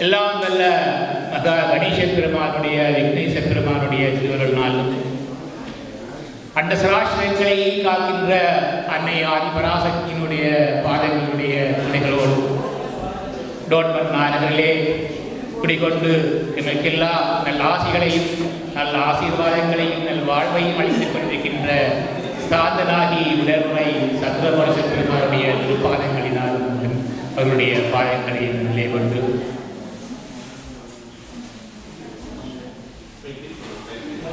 எல்லாம் நல்ல மகா கணேச பெருமானுடைய விக்னேச பெருமானுடைய திருவருள் நாள். அந்த சராசரங்களை காக்கின்ற அன்னை ஆதிபராசக்தியினுடைய பாதங்களுடைய துணைகளோடு டோன்மன் நாயகர்களே குடிகொண்டு எமக்கெல்லாம் நல்ல ஆசிகளையும் நல்ல ஆசீர்வாதங்களையும் நல் வாழ்வையும் அளித்துக் கொண்டிருக்கின்ற சாந்தனாகி உடற்முறை சத்ரவர்ஷ பெருமானுடைய திருப்பாதங்களினால் அவருடைய பாதங்களை நிலை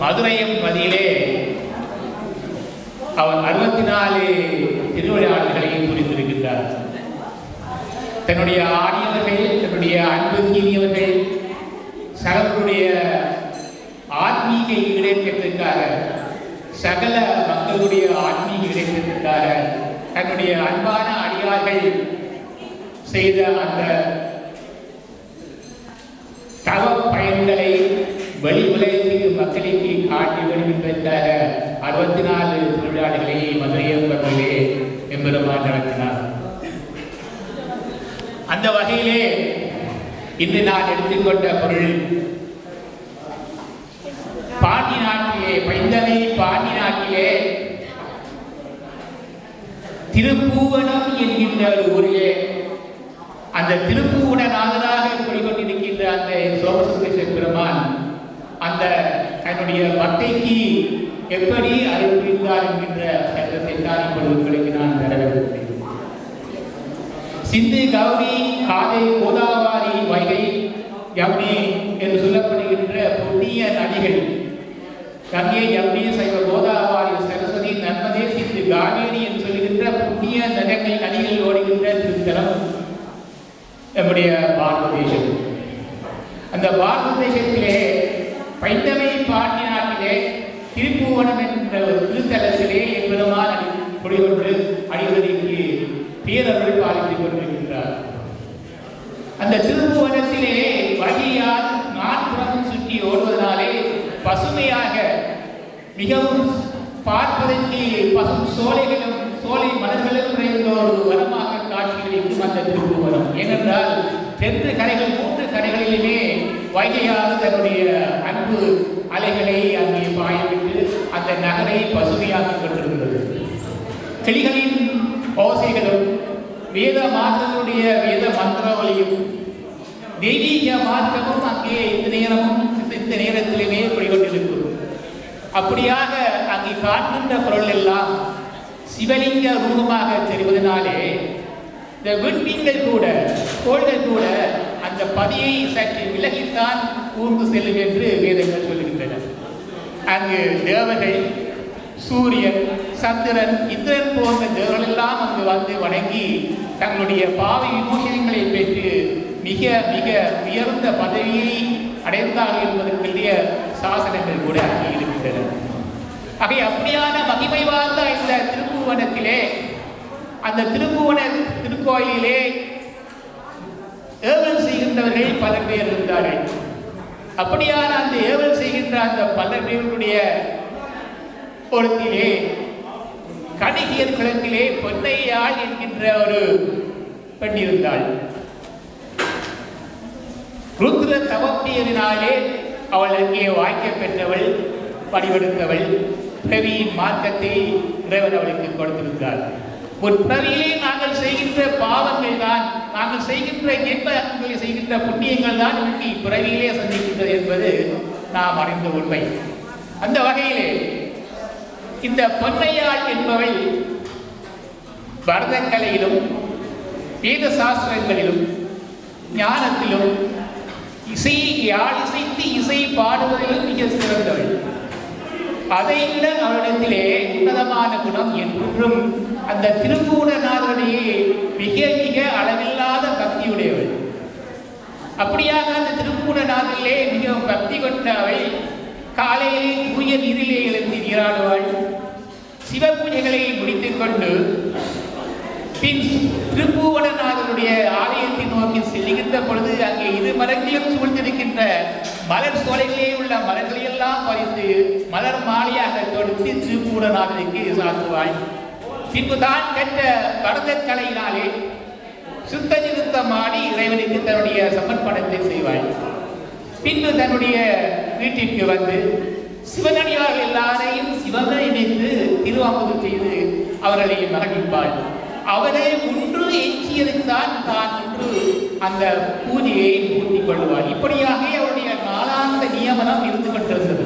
மதுரையின் மதுரையும் மதியிலே அவர் அறுபத்தி நாலு திருவிளையாடல்களையும் புரிந்திருக்கின்றார். தன்னுடைய ஆடியவர்கள் தன்னுடைய அன்பு கீதியவர்கள் சகலருடைய ஆன்மீக ஈடேற்றத்திற்காக சகல மக்களுடைய ஆன்மீக ஈடேற்றத்திற்காக தன்னுடைய அன்பான அடியார்கள் செய்த அந்த தவ பயன்களை வெளி உலகத்துக்கு மக்களுக்கு காட்டி வேண்டும் என்பதற்காக அறுபத்தி நாலு திருவிழாடுகளை மதுரையம்பதிலே எம்பெருமான் நடத்தினார். அந்த வகையிலே இன்று நான் எடுத்துக்கொண்ட பொருள் பாண்டி நாட்டிலே பைந்தனை பாண்டி நாட்டிலே திருப்பூவனம் என்கின்ற ஒரு ஊரிலே அந்த திருப்பூவன நாதனாக குடிகொண்டிருக்கின்ற அந்த சோமசுந்தரேஸ்வர பெருமான் அந்த தன்னுடைய பக்தைக்கு எப்படி அருள் புரிந்தார் என்கின்ற சட்டத்தை தான் இப்பொழுது உங்களுக்கு நான் தரவிருக்கிறேன். சிந்து கௌரி காதை கோதாவாரி வைகை யமுனி என்று சொல்லப்படுகின்ற புண்ணிய நதிகள். கங்கை யமுனி சைவ கோதாவாரி சரஸ்வதி நர்மதே சிந்து காவேரி என்று சொல்லுகின்ற புண்ணிய நகங்கள் நதிகள் ஓடுகின்ற திருத்தலம் நம்முடைய பாரத தேசம். அந்த பாரத தேசத்திலே பைந்தவை பாண்டியனாட்டிலே திருப்புவனம் என்ற ஒரு திருத்தலத்திலே என்பதுமான குடிகொண்டு அடிவதற்கு பேரவர்கள் பாலித்துக் கொண்டிருக்கின்றார். அந்த திருப்புவனத்திலே வகையால் நாற்புறம் சுற்றி ஓடுவதனாலே பசுமையாக மிகவும் பார்ப்பதற்கு பசும் சோலைகளும் சோலை மலர்களும் நிறைந்த ஒரு வனமாக காட்சியளிக்கும் அந்த திருப்புவனம் ஏனென்றால் தெற்கு கரைகள் மூன்று கரைகளிலுமே வைகையாறு தன்னுடைய அன்பு அலைகளை அங்கே பாயவிட்டு அந்த நகரை பசுமையாக்கிக் கொண்டிருந்தது கிளிகளின் ஓசைகளும் வேத மாற்றங்களுடைய வேத மந்திரவழியும் தெய்வீக மாற்றமும் அங்கே இந்த நேரமும் இந்த நேரத்திலுமே குடிகொண்டிருக்கும். அப்படியாக அங்கே காட்டுகின்ற பொருள் எல்லாம் சிவலிங்க ரூபமாக தெரிவதனாலே இந்த விண்மீன்கள் கூட கோள்கள் கூட அந்த பதியை சற்று விலகித்தான் ஊர்ந்து செல்லும் என்று வேதங்கள் சொல்லுகின்றன. அங்கு தேவர்கள் சூரியன் சந்திரன் இந்திரன் போன்ற தேவர்கள் எல்லாம் அங்கு வந்து வணங்கி தங்களுடைய பாவை விமோசனங்களை பெற்று மிக மிக உயர்ந்த பதவியை அடைந்தார்கள் என்பதற்குரிய சாசனங்கள் கூட அங்கே இருக்கின்றன. ஆகவே அப்படியான மகிமை வாழ்ந்த இந்த திருப்புவனத்திலே அந்த திருப்புவன திருக்கோயிலே ஏவல் பல பேர் இருந்தார்கள். அப்படியான அந்த ஏவல் செய்கின்ற அந்த பல பேருடைய பொருத்திலே கணிகியர் குளத்திலே பொன்னையாள் என்கின்ற ஒரு பெண் இருந்தாள். ருத்ர தவப்பியதினாலே அவள் அங்கே வாய்க்க பெற்றவள் படிவெடுத்தவள் பிறவியின் மார்க்கத்தை இறைவன் அவளுக்கு கொடுத்திருந்தார் ஒரு பிறவியிலே நாங்கள் செய்கின்ற பாவங்கள் தான் நாங்கள் செய்கின்ற இன்பங்களை செய்கின்ற புண்ணியங்கள் தான் இன்னைக்கு பிறவியிலே சந்திக்கின்றது என்பது நாம் அறிந்த உண்மை. அந்த வகையிலே இந்த பொன்னையாள் என்பவள் பரதக்கலையிலும் வேத சாஸ்திரங்களிலும் ஞானத்திலும் இசை யாழ் இசைத்து இசை பாடுவதிலும் மிக சிறந்தவள். அதை விட அவரிடத்திலே உன்னதமான குணம் என்றும் அந்த திருப்பூரநாதனுடைய மிக மிக அளவில்லாத பக்தியுடையவள். அப்படியாக அந்த திருப்பூரநாதனிலே மிகவும் பக்தி கொண்ட அவள் காலையிலே தூய நீரிலே எழுந்து நீராடுவாள். சிவ பூஜைகளை முடித்துக் கொண்டு பின் திருப்பூவனநாதனுடைய ஆலயத்தை நோக்கி செல்கின்ற பொழுது அங்கே இரு மரங்களிலும் சூழ்ந்திருக்கின்ற மலர் சோலைகளிலே உள்ள மரங்களையெல்லாம் பறித்து மலர் மாலையாக தொடுத்து திருப்பூவனநாதனுக்கு சாத்துவாய் பின்பு தான் கற்ற பரதக்கலையினாலே சுத்த நிறுத்தமாடி இறைவனுக்கு தன்னுடைய சமர்ப்பணத்தை செய்வாய். பின்பு தன்னுடைய வீட்டிற்கு வந்து சிவனடியார்கள் எல்லாரையும் சிவனை இணைத்து திருவாமுது செய்து அவர்களை மகிழ்ப்பாள் அவரை ஒன்று எஞ்சியதைத்தான் தான் ஒன்று அந்த பூஜையை பூர்த்தி கொள்வார் இப்படியாக அவருடைய காலாந்த நியமனம் இருந்து கொண்டிருந்தது.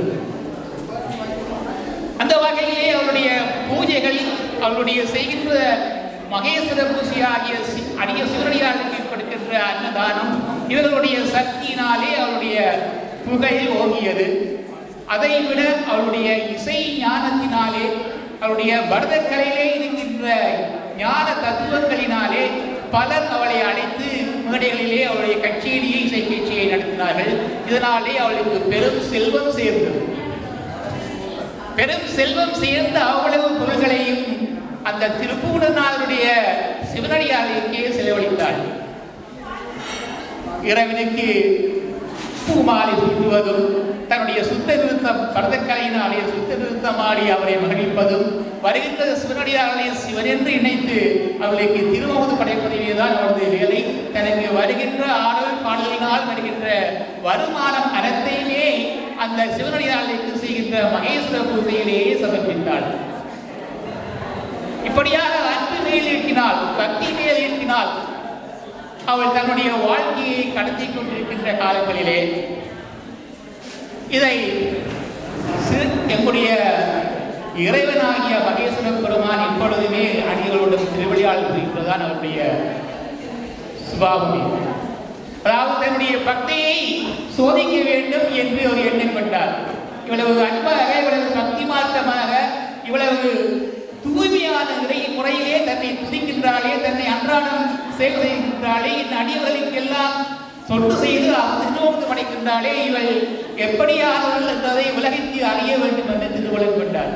அந்த வகையிலே அவருடைய பூஜைகள் அவருடைய செய்கின்ற மகேஸ்வர பூஜை ஆகிய சி- அடிய சிவனடியாருக்கு கொடுக்கின்ற அன்னதானம் இவர்களுடைய சக்தியினாலே அவருடைய புகையில் ஓங்கியது. அதை விட அவருடைய இசை ஞானத்தினாலே அவருடைய பரதக்கலையிலே இருக்கின்ற ஞான தத்துவங்களினாலே பலர் அவளை அழைத்து மேடைகளிலே அவளுடைய கட்சியிலேயே இசை கட்சியை நடத்தினார்கள். இதனாலே அவளுக்கு பெரும் செல்வம் சேர்ந்தது. பெரும் செல்வம் சேர்ந்த அவ்வளவு பொருள்களையும் அந்த திருப்பூடனாருடைய சிவனடியாரைக்கே செலவழித்தாள் இறைவனுக்கு பூமாலை சூட்டுவதும் தன்னுடைய சுத்த நிறுத்தம் பரதக்கலையினாலே சுத்த நிறுத்தமாடி அவரை மகிழ்ப்பதும் வருகின்ற சிவனடியார்களே சிவன் என்று இணைத்து அவர்களுக்கு திருமகுது படைப்பதுவே தான் அவரது வேலை. தனக்கு வருகின்ற ஆடல் பாடலினால் வருகின்ற வருமானம் அனைத்தையுமே அந்த சிவனடியார்களுக்கு செய்கின்ற மகேஸ்வர பூஜையிலேயே சமர்ப்பித்தாள். இப்படியாக அன்பு மேல் இருக்கினால் பக்தி மேல் இருக்கினால் அவள் தன்னுடைய வாழ்க்கையை கடத்தி கொண்டிருக்கின்ற காலங்களிலே இதை சிறு- எம்முடைய இறைவனாகிய மகேஸ்வர பெருமான் எப்பொழுதுமே அடிகளோடும் திருவிளையாடல் புரிகின்றதான் அவருடைய சுபாவமே. அதாவது தன்னுடைய பக்தியை சோதிக்க வேண்டும் என்று ஒரு எண்ணம் கொண்டார். இவ்வளவு அன்பாக இவ்வளவு பக்தி மாற்றமாக இவ்வளவு தூய்மையான இறை முறையிலே தன்னை துதிக்கின்றாளே தன்னை அன்றாடம் செயல் செய்கின்றாளே. இந்த அடியவர்களுக்கெல்லாம் தொண்டு செய்து திருநோக்கு படைக்கின்றாளே. இவள் எப்படியானவள் என்பதை உலகிற்கு அறிய வேண்டும் என்று திருவள்ளுவர் கொண்டாள்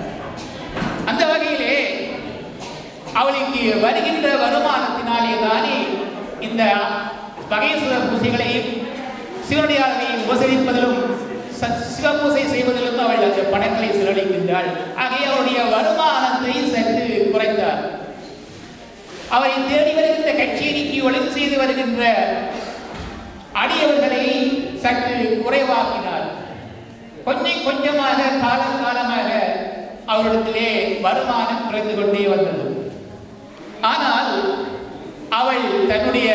அந்த வகையிலே அவளுக்கு வருகின்ற வருமானத்தினாலே தானே இந்த மகேஸ்வர பூசைகளை சிவனுடைய உபசரிப்பதிலும் சிவபூசை செய்வதிலிருந்து அவள் அந்த பணங்களை செலவழிக்கின்றாள் ஆகிய அவருடைய வருமானத்தை சற்று குறைத்தார். அவரை தேடி வருகின்ற கச்சேரிக்கு ஒழுங்கு செய்து வருகின்ற அடியவர்களை சற்று குறைவாக்கினார். கொஞ்சம் கொஞ்சமாக காலம் காலமாக அவரிடத்திலே வருமானம் குறைந்து கொண்டே வந்தது. ஆனால் அவள் தன்னுடைய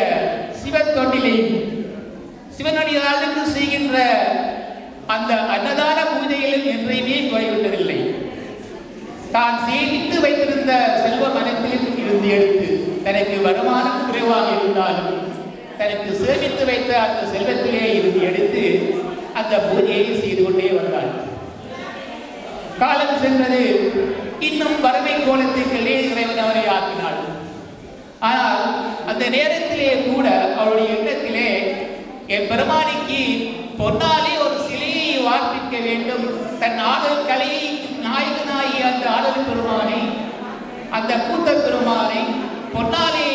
சிவத்தொண்டிலையும் சிவனடியாளுக்கு செய்கின்ற அந்த அன்னதான பூஜையிலும் என்றையுமே குறைவிட்டதில்லை தான் சேமித்து வைத்திருந்த செல்வ மனத்திலும் இருந்து எடுத்து தனக்கு வருமானம் குறைவாக இருந்தாலும் தனக்கு சேமித்து வைத்த அந்த செல்வத்திலே இருந்து எடுத்து அந்த பூஜையை செய்து கொண்டே வந்தாள். காலம் சென்றது இன்னும் வறுமை கோலத்திற்குள்ளே இறைவன் அவரை ஆக்கினாள். ஆனால் அந்த நேரத்திலே கூட அவருடைய எண்ணத்திலே என் பெருமானிக்கு பொன்னாலே ஒரு வார்ப்பிக்க வேண்டும். தன் ஆடல் கலையை நாயகனாகி அந்த ஆடல் பெருமானை அந்த கூத்த பெருமானை பொன்னாலே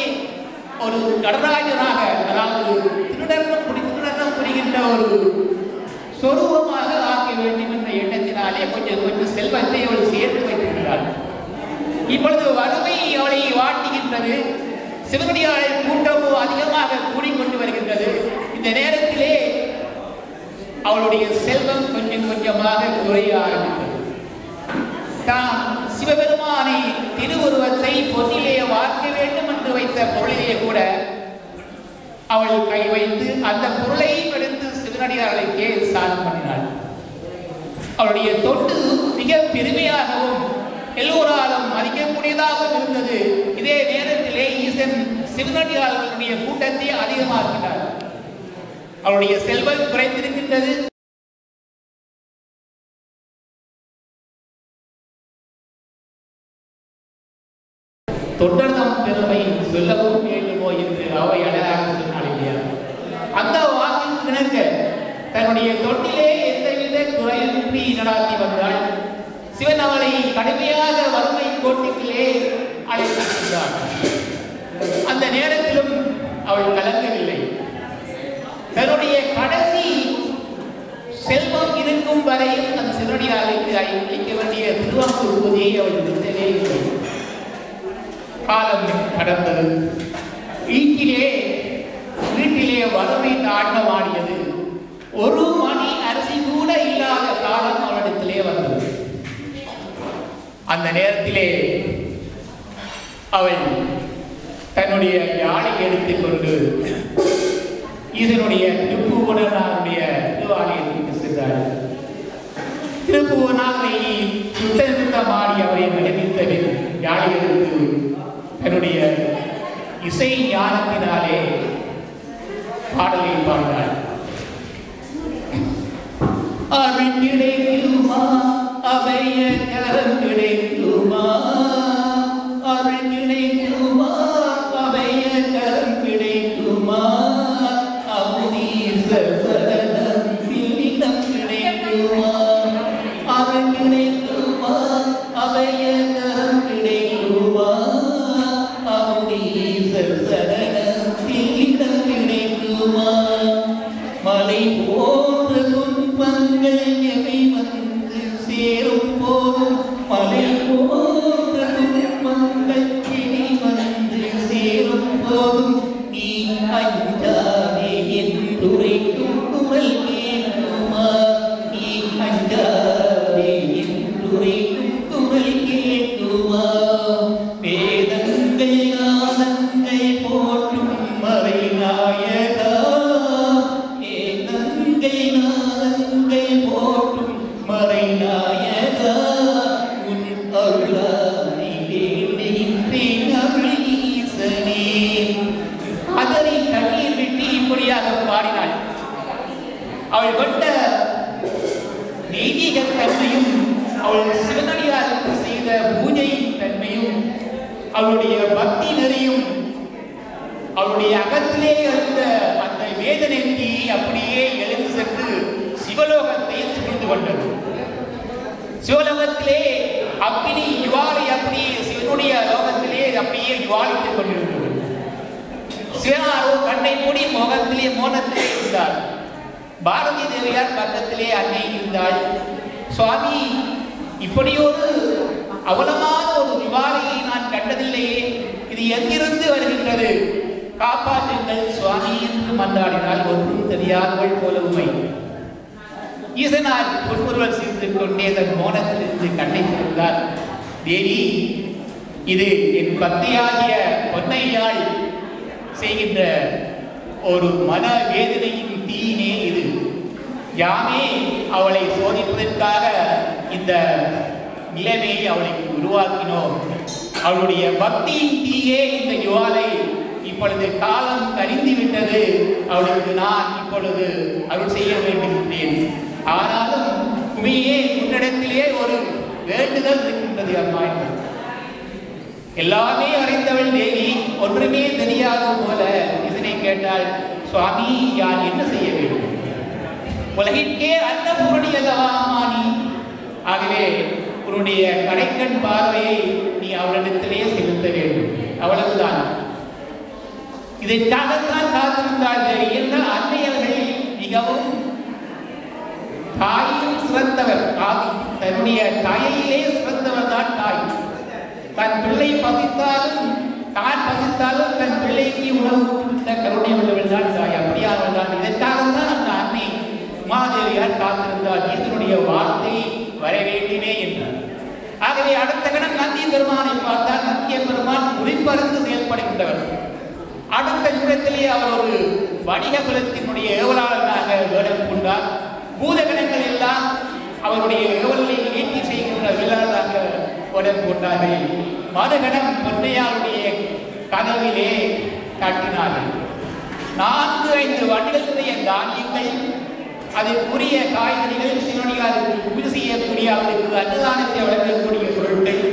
ஒரு நடராஜனாக அதாவது திருடர்ணம் புரி திருடர்ணம் புரிகின்ற ஒரு சொரூபமாக ஆக்க வேண்டும் என்ற எண்ணத்தினாலே கொஞ்சம் கொஞ்சம் செல்வத்தை அவள் சேர்த்து வைத்திருக்கிறாள். இப்பொழுது வறுமை அவளை வாட்டுகின்றது. சிவனடியாளர் கூட்டமோ அதிகமாக கூடிக்கொண்டு வருகின்றது. இந்த நேரத்திலே அவளுடைய செல்வம் கொஞ்சம் கொஞ்சமாக குறைய ஆரம்பித்தது. தான் சிவபெருமானை திருவுருவத்தை பொன்னிலே வார்க்க வேண்டும் என்று வைத்த பொருளிலே கூட அவள் கை வைத்து அந்த பொருளையும் எடுத்து சிவனடியார்களுக்கே சாதம் பண்ணினாள். அவளுடைய தொட்டு மிக பெருமையாகவும் எல்லோராலும் மதிக்கக்கூடியதாகவும் இருந்தது. இதே நேரத்திலே ஈசன் சிவனடியார்களுடைய கூட்டத்தை அதிகமாக்கினார். அவருடைய செல்வம் குறைந்திருக்கின்றது. தொண்டர்தம் பெருமை சொல்லவும் வேண்டுமோ என்று அவை அழகாக சொன்னால் இல்லையா? அந்த வாக்கின் கிணங்க தன்னுடைய தொட்டிலே எந்தவித குறையின்றி நடாத்தி வந்தாள். சிவன் அவளை கடுமையாக வறுமை கோட்டிலே அழைத்திருந்தார் அந்த நேரத்திலும் அவள் கலங்கவில்லை. தன்னுடைய கடைசி செல்வம் இருக்கும் வரையும் தன் சிவனடியாருக்கு அளிக்க வேண்டிய திருவாங்கூர் பூஜையை அவள் நிறுத்தவே இல்லை. காலம் கடந்தது. வீட்டிலே வீட்டிலே வறுமை தாண்டமாடியது. ஒரு மணி அரிசி கூட இல்லாத காலம் அவளிடத்திலே வந்தது. அந்த நேரத்திலே அவள் தன்னுடைய யாழை எடுத்துக்கொண்டு இதனுடைய திருப்புவனாருடைய திருவாலயத்திற்கு சென்றார் திருப்புவனாரை சுத்தமாடி அவரை விளைவித்தபின் யாழை தன்னுடைய இசை ஞானத்தினாலே பாடலை பாடினார். அவை கிடைக்குமா அவைய கரம் 分杯 அவள் கொண்ட தெய்வீக தன்மையும் அவள் சிவனடியாருக்கு செய்த பூஜையின் தன்மையும் அவளுடைய பக்தி நெறியும் அவளுடைய அகத்திலே இருந்த அந்த வேதனைக்கு அப்படியே எழுந்து சென்று சிவலோகத்தை சூழ்ந்து கொண்டது. சிவலோகத்திலே அக்னி யுவாலை அப்படியே சிவனுடைய லோகத்திலே அப்படியே யுவாலித்துக் கொண்டிருந்தது. சிவனாரோ கண்ணை மூடி முகத்திலே மோனத்திலே இருந்தார். பாரதி தேவியார் பக்கத்திலே அன்னை இருந்தாள். சுவாமி இப்படி ஒரு அவலமான ஒரு விவாதையை நான் கண்டதில்லையே. இது எங்கிருந்து வருகின்றது? காப்பாற்றுங்கள் சுவாமி என்று மன்றாடினால் ஒன்றும் தெரியாதவள் போல உண்மை ஈசனார் புன்முறுவல் சிரித்து கொண்டே தன் மோனத்திலிருந்து கண்ணை திறந்தார். தேவி இது என் பக்தியாகிய பொன்னையாள் செய்கின்ற ஒரு மன வேதனையின் யாமே அவளை சோதிப்பதற்காக இந்த நிலைமையை அவளுக்கு உருவாக்கினோம். அவளுடைய பக்தியின் தீயே இந்த யுவாலை இப்பொழுது காலம் கரிந்து விட்டது. அவளுக்கு நான் இப்பொழுது அருள் செய்ய வேண்டுகின்றேன் ஆனாலும் குமியே உன்னிடத்திலே ஒரு வேண்டுதல் இருக்கின்றது அம்மா எல்லாமே அறிந்தவள் தேவி ஒன்றுமே தெரியாத போல இதனை கேட்டாள் சுவாமி யார் என்ன செய்ய வேண்டும்? உலகிற்கே அன்னபூரணி அல்லவா ஆகவே உன்னுடைய கடைக்கண் பார்வையை நீ அவளிடத்திலேயே செலுத்த வேண்டும். அவ்வளவுதான். இதைக்காகத்தான் காத்திருந்தாள் தேவி. என்றால் அன்னையர்கள் மிகவும் தாயும் சிறந்தவர். தாய் தன்னுடைய தாயையிலே சிறந்தவர் தான் தாய். தன் பிள்ளை பசித்தாலும் தான் பசித்தாலும் தன் பிள்ளைக்கு உணவு கொடுத்த கருணை உள்ளவள் தான் தாய். அப்படியானவள் தான். இதற்காகத்தான் உமாதேவியார் காத்திருந்தார் இதனுடைய வார்த்தை வர வேண்டுமே என்றார் ஆகவே அடுத்த கணம் நந்திய பெருமானை பார்த்தால் நந்திய பெருமான் குறிப்பறிந்து செயல்படுகின்றவர். அடுத்த நிமிடத்திலே அவர் ஒரு வணிக குலத்தினுடைய ஏவலாளராக வேடம் கொண்டார் பூதகணங்கள் எல்லாம் அவருடைய ஏவலை ஏற்றி செய்கின்ற விழாவாக வேடம் கொண்டார்கள் மறுகணம் பொன்னையாருடைய கதவிலே காட்டினார்கள். நான்கு ஐந்து வண்டிகளுடைய தானியங்கள் அதற்குரிய காய்கறிகள் சிவனியாருக்கு பூஜை செய்யக்கூடிய அவருக்கு அன்னதானத்தை வழங்கக்கூடிய பொருட்கள்.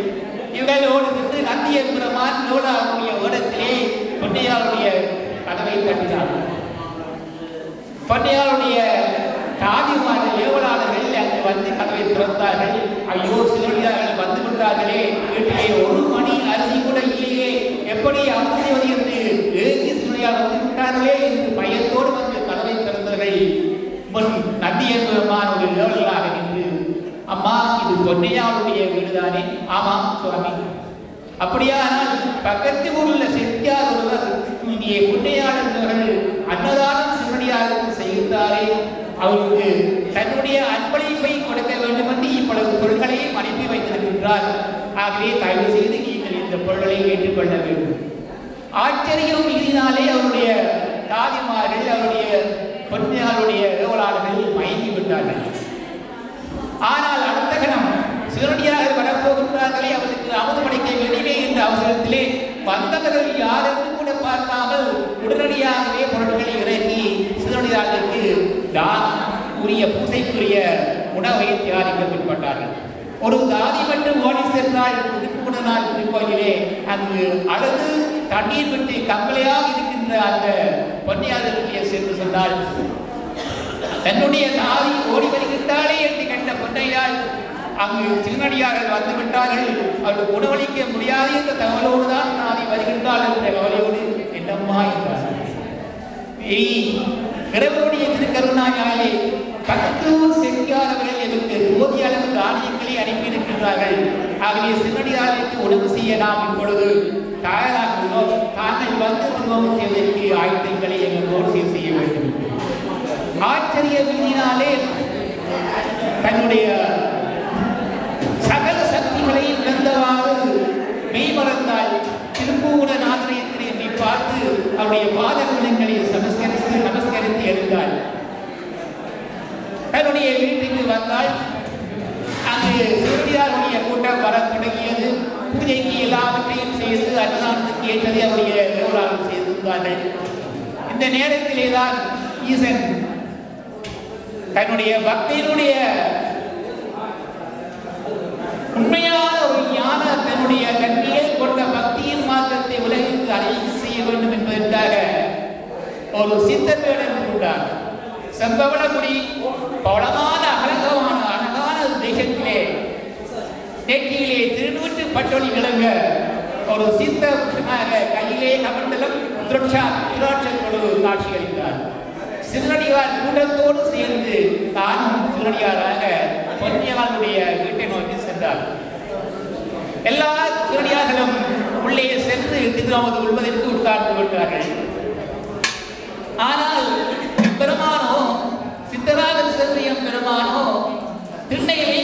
இவர்களோடு சென்று நந்திய பெருமான் ஓடத்திலே வேடத்திலே பொன்னையாருடைய கதவை தட்டினார். பொன்னையாருடைய தாதிமார்கள் ஏவலாளர்கள் அங்கு வந்து கதவை திறந்தார்கள். ஐயோ சிவனியார்கள் வந்து கொண்டார்களே. வீட்டிலே ஒரு மணி அரிசி கூட இல்லையே. எப்படி அமர் செய்வது என்று ஏங்கி சிவனியார் வந்து விட்டார்களே என்று முன் நந்தி என்பதுமான நின்று அம்மா இது பொன்னையாவுடைய வீடுதானே? ஆமாம் சுவாமி. அப்படியானால் பக்கத்து ஊரில் செட்டியார் ஒருவர் இங்கே பொன்னையாளர்கள் அன்னதானம் சிறுவடியாக செய்தாரே அவருக்கு தன்னுடைய அன்பளிப்பை கொடுக்க வேண்டும் என்று இவ்வளவு பொருட்களையும் அனுப்பி வைத்திருக்கின்றார். ஆகவே தயவு செய்து நீங்கள் இந்த பொருள்களை ஏற்றுக்கொள்ள வேண்டும். ஆச்சரியம் இதனாலே அவருடைய தாதிமார்கள் அவருடைய பொன்னியாளுடைய ஏவலாளர்கள் மயங்கி விட்டார்கள். ஆனால் அடுத்த கணம் சிறுடியாக வரப்போகின்றார்களே அவருக்கு அமுது படைக்க வேண்டுமே என்ற அவசரத்திலே வந்தவர்கள் யாரென்று கூட பார்க்காமல் உடனடியாகவே பொருட்களை இறக்கி சிறுடியாருக்கு தான் உரிய பூசைக்குரிய உணவை தயாரிக்க பின்பற்றார்கள் ஒரு தாதி மட்டும் ஓடி சென்றால் திருப்புவன திருக்கோயிலே அங்கு அழுது தண்ணீர் விட்டு கம்பளையாக அந்த பொன்னியாதத்திலே சென்று சொன்னால் தன்னுடைய தாவி ஓடி வருகின்றாளே என்று கண்ட பொன்னையால் அங்கு சிறுநடியார்கள் வந்து விட்டார்கள். அவர்கள் உணவளிக்க முடியாது என்ற தகவலோடு தான் தாதி வருகின்றாள் என்ற கவலையோடு என்னம்மா என்றார். இனி பிறவருடைய திருக்கருணாயாலே பக்கத்தூர் செட்டியாரவர்கள் எனக்கு போதிய அளவு தானியங்களை அனுப்பியிருக்கின்றார்கள். ஆகவே சிறுநடியாருக்கு உணவு செய்ய நாம் இப்பொழுது தயாராகிறோம் தாங்கள் வந்து திருமணம் செய்வதற்கு ஆயுதங்களை எங்களோடு சேர்த்து செய்ய வேண்டும். ஆச்சரிய வீதியினாலே தன்னுடைய சகல சக்திகளை இழந்தவாறு மெய்மறந்தால் திருப்பூர நாதரேந்திர என்னை பார்த்து அவருடைய பாதகுணங்களை நமஸ்கரித்து நமஸ்கரித்து எழுந்தாள் தன்னுடைய வீட்டுக்கு வந்தால் அங்கு சிறுடியாருடைய கூட்டம் வர தொடங்கியது. பூஜைக்கு எல்லாவற்றையும் செய்து அன்னதானத்துக்கு ஏற்றதை அவருடைய நிர்வாகம் செய்திருந்தார்கள் இந்த நேரத்திலே தான் ஈசன் தன்னுடைய பக்தியினுடைய உண்மையான ஒரு ஞான தன்னுடைய கண்ணியை கொண்ட பக்தியின் மாற்றத்தை உலகிற்கு அறிவு செய்ய வேண்டும் என்பதற்காக ஒரு சித்தர் வேடம் கொண்டார். செம்பவளமுடி நெற்றியிலே திருநூற்று பட்டொலி விளங்க ஒரு சித்த கையிலே கமண்டலம் துரட்சா துராட்சத்தோடு காட்சியளித்தார் சிறுநடிகார் கூட்டத்தோடு சேர்ந்து தானும் சிறுநடிகாராக பொன்னியவாளுடைய வீட்டை நோக்கி சென்றார். எல்லா சிறுநடிகார்களும் உள்ளே சென்று திருநாமது உள்வதற்கு உட்கார்ந்து விட்டார்கள் ஆனால் பெருமானோ சித்தராக சென்று எம் பெருமானோ திண்ணையிலே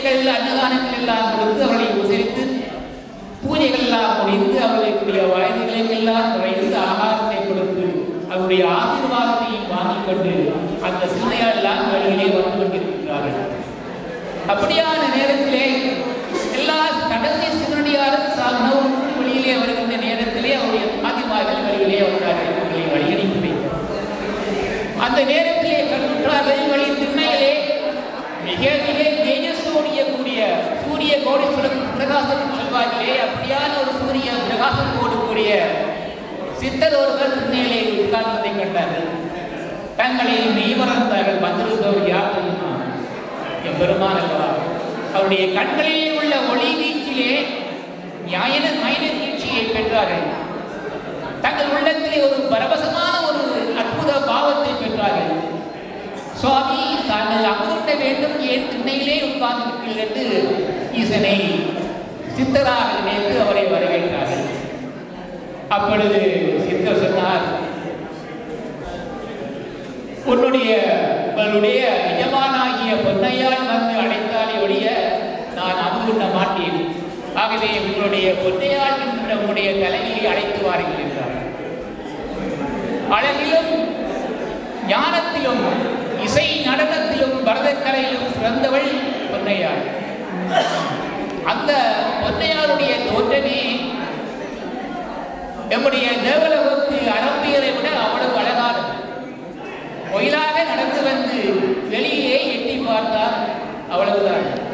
பூஜைகள் அன்னதானங்கள் எல்லாம் கொடுத்து அவர்களை உபசரித்து பூஜைகள் எல்லாம் முடிந்து அவர்களுடைய எல்லாம் குறைந்து ஆகாரத்தை கொடுத்து அவருடைய ஆசீர்வாதத்தையும் வாங்கிக் கொண்டு அந்த சிந்தையால் எல்லாம் வழியிலே வந்து கொண்டிருக்கிறார்கள். அப்படியான நேரத்திலே எல்லா கடைசி சிவனடியாரும் உணவு வழியிலே வருகின்ற நேரத்திலே அவருடைய ஆதிமார்கள் வழியிலே வந்தார்கள். இவர்களை வழியனுப்பி அந்த நேரத்திலே கண்ணுற்றார்கள் வழி திண்ணையிலே மிக மிக தேஜஸோடிய கூடிய சூரிய கோடீஸ்வரன் பிரகாசம் சொல்வார்களே அப்படியான ஒரு சூரிய பிரகாசத்தோடு கூடிய சித்தர் ஒருவர் திண்ணையிலே உட்கார்ந்ததை கண்டார்கள். தங்களை மெய்மறந்தார்கள் வந்திருந்தவர் யார் தெரியுமா? எம்பெருமான் அல்லவா அவருடைய கண்களிலே உள்ள ஒளி வீச்சிலே நியாயன நயன தீட்சியை பெற்றார்கள். தங்கள் உள்ளத்திலே ஒரு பரவசமான ஒரு அற்புத பாவத்தை பெற்றார்கள். சுவாமி தாங்கள் அமர்ந்த வேண்டும் ஏன் திண்ணையிலே உட்கார்ந்திருக்கிறீர்கள் என்று ஈசனை சித்தராக நினைத்து அவரை வரவேற்றார்கள். அப்பொழுது சித்தர் சொன்னார் உன்னுடைய உங்களுடைய எஜமானாகிய பொன்னையால் வந்து அடைத்தாலே ஒழிய நான் அமுகுண்ண மாட்டேன். ஆகவே உங்களுடைய பொன்னையால் என்ற உங்களுடைய தலைவியை அழைத்து வாருங்கள் என்றார். அழகிலும் ஞானத்திலும் இசை நடனத்திலும் பரதக்கலையிலும் சிறந்தவள் பொன்னையாள் அந்த பொன்னையாருடைய தோற்றமே நம்முடைய தேவலோகத்து அரம்பியரை விட அவ்வளவு அழகானது. கோயிலாக நடந்து வந்து வெளியிலே எட்டி பார்த்தார் அவ்வளவுதான்.